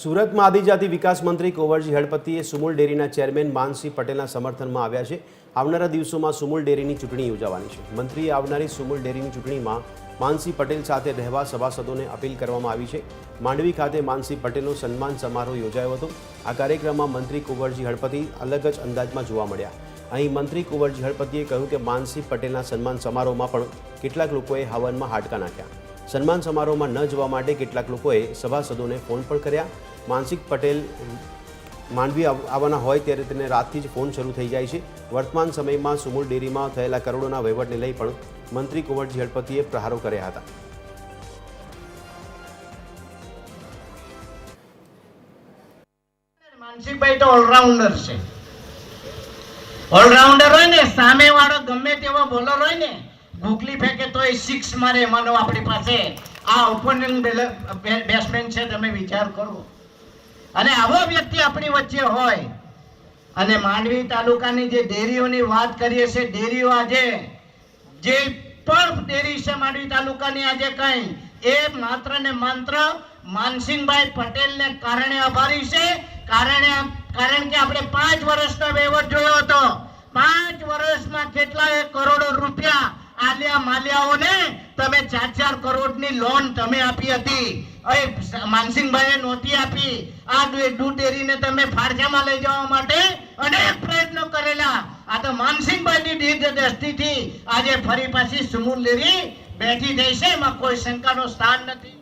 સુરતમાં આદિજાતિ વિકાસ મંત્રી કુંવરજી હળપતિએ સુમુલ ડેરીના ચેરમેન માનસિંહ પટેલના સમર્થનમાં આવ્યા છે. આવનારા દિવસોમાં સુમુલ ડેરીની ચૂંટણી યોજાવાની છે. મંત્રીએ આવનારી સુમુલ ડેરીની ચૂંટણીમાં માનસિંહ પટેલ સાથે રહેવા સભાસદોને અપીલ કરવામાં આવી છે. માંડવી ખાતે માનસિંહ પટેલનો સન્માન સમારોહ યોજાયો હતો. આ કાર્યક્રમમાં મંત્રી કુંવરજી હળપતિ અલગ જ અંદાજમાં જોવા મળ્યા. અહીં મંત્રી કુંવરજી હળપતિએ કહ્યું કે માનસિંહ પટેલના સન્માન સમારોહમાં પણ કેટલાક લોકોએ હવનમાં હાડકા નાખ્યા. સન્માન સમારોહમાં ન જવા માટે કેટલાક લોકોએ સભાસદોને ફોન પણ કર્યા. માનસિક પટેલ માંડવી આવવાના હોય ત્યારે તેને રાતથી જ ફોન શરૂ થઈ જાય છે. વર્તમાન સમયમાં સુમુલ ડેરીમાં થયેલા કરોડોના વહીવટને લઈ પણ મંત્રી કુંવરજી હળપતિએ પ્રહારો કર્યા હતા. માનસિકભાઈ તો ઓલરાઉન્ડર છે. ઓલરાઉન્ડર હોય ને ગોખલી ફેંકે તો એ સિક્સ મારે, માનો આપણી પાસે. આ ઓપનિંગ બેટ્સમેન છે, તમે વિચાર કરો. અને આવો વ્યક્તિ આપણી વચ્ચે હોય. અને માંડવી તાલુકાની જે ડેરીઓની વાત કરીએ છે ડેરીઓ આજે જે પણ ડેરી છે માંડવી તાલુકાની આજે કઈ, એ માત્ર ને માત્ર માનસિંહભાઈ પટેલને કારણે આભારી છે. કારણે કારણ કે આપણે પાંચ વર્ષનો વહીવટ જોયો હતો. આલિયા માલિયાઓને તમે ચાર ચાર કરોડની લોન તમે આપી હતી. એ માનસિંહભાઈએ નહોતી આપી. આ ફાળજામાં લઈ જવા માટે અનેક પ્રયત્નો કરેલા. આ તો માનસિંહભાઈની દીર્ઘ દ્રષ્ટિથી આજે ફરી પાછી સુમુલ ડેરી બેઠી થઈ છે. એમાં કોઈ શંકાનો સ્થાન નથી.